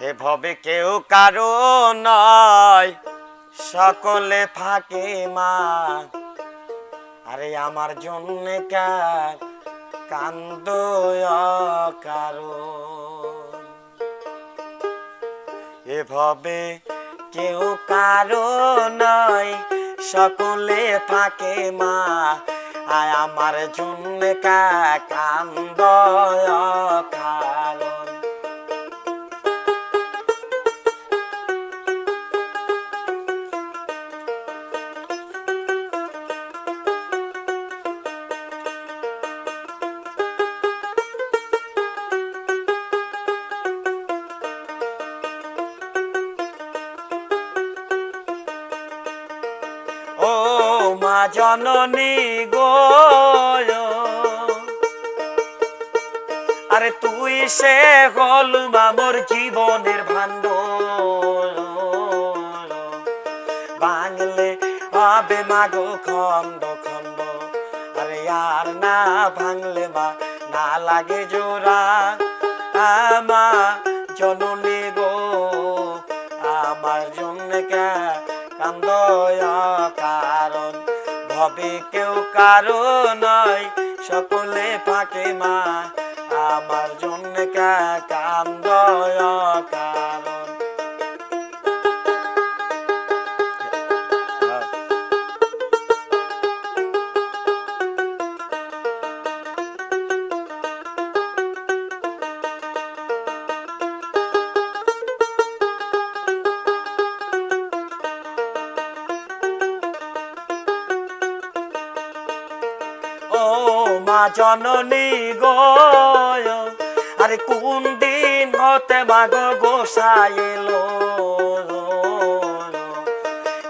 হে ভবে কেউ কারও নয়, সকলে ফাঁকে মা। আরে আমার জন্য কান্দ কারও? এভাবে কেউ কারও নয়, সকলে ফাঁকে মা। আয় আমার জন্য কান্দ জননী গো। আরে তুই সে হল মামর জীবনের ভান্ড বাংলে হবে মাগো খন্ড খন্ড আরে আর না ভাঙলে মা, না লাগে জোড়া আমা জননী গো। আমার জন্য কান্দ কারণ ভবে কেউ কারও নয় সকলে ফাঁকে মা আমার জন্য কান্দ কারণ মা জননী গো। আরে কোন দিন হতে মাগো গোসাই এলো?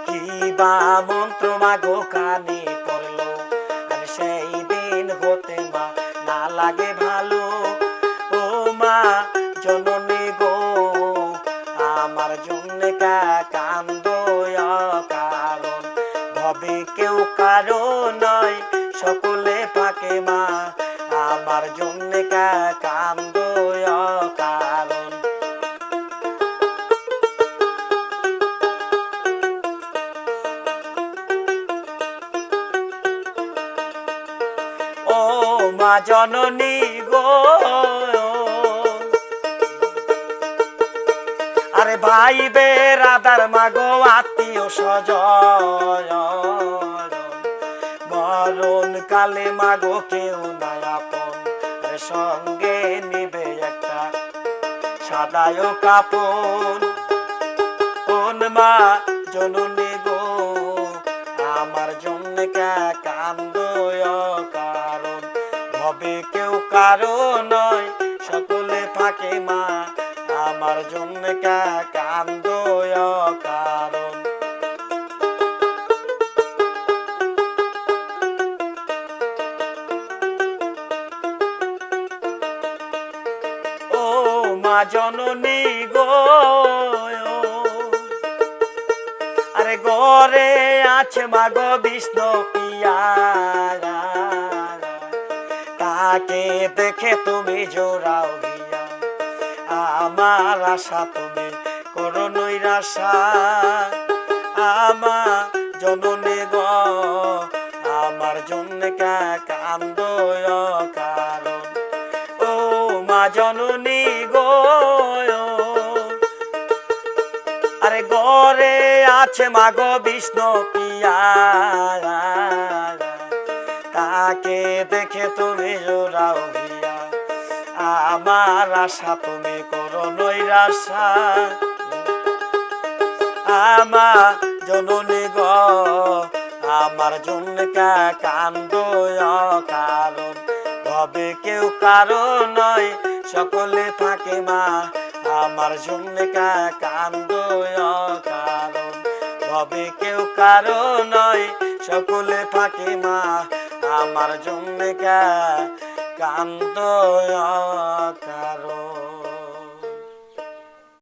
কি বা মন্ত্র মাগো কানে পড়ল? আর সেই দিন হতে মা না লাগে ভালো। ও মা জননী গো, আমার জন্য কান্দ কারণ ভবে কেউ কারও নয়, সকলে আমার জন্য কান্দ কারণ ও মা জননী গো। আরে ভাই বেরাদার মাগো আত্মীয় স্বজ মরণ কালে মাগো কেউ আরে সঙ্গে নিবে একটা সাদায় কাপন। কোন মা জননী গো, আমার জন্য কান্দ কারণ? ভবে কেউ কারও নয়, সকলে থাকে মা, আমার জন্য কান্দ কারণ? মা জননী গো। আরে গরে আছে মাগো বিষ্ণু পিয়া তাকে দেখে তুমি জোড়াও গিয়া আমার আশা তুমি করো নৈরাশা। আমা জননী গ, আমার জন্য কান্দ কারণ। ও মা জননী গরে আছে মাগো বিষ্ণু পিয়া। তাকে দেখে তুমি জোড়াও আমার আশা তুমি করো নৈরাশা। আমা জননী গ, আমার জন্য কান্দ কারণ ভবে কেউ কারও নয়, সকলে থাকে মা। আমার জন্যে কান্দ কারণ ভবে কেউ কারও নয়, সকলে থাকে মা। আমার জন্যে কান্দ কারণ